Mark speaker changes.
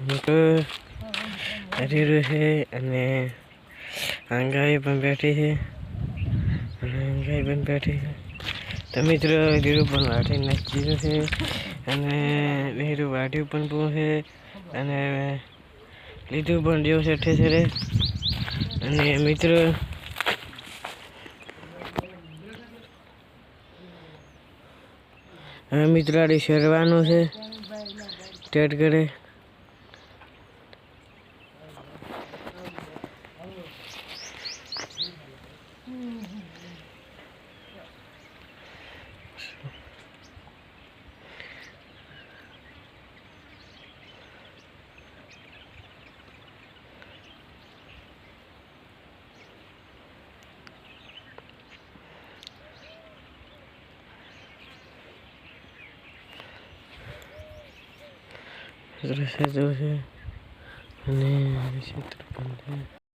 Speaker 1: તો હરી રહ્યું છે અને આંગાઈ પણ બેઠી છે. અને આંગાઈ પણ બેઠી છે. તો મિત્રો હરીરું પણ વાટી નાખી છે. અને લીલું વાટ્યું પણ બહુ છે. અને લીધું પણ જેવું છે રે અને મિત્રો મિત્રો આડી શેરવાનું છે. ટેટ કરે. રસ્તા જો છે અને ક્ષેત્ર પણ છે.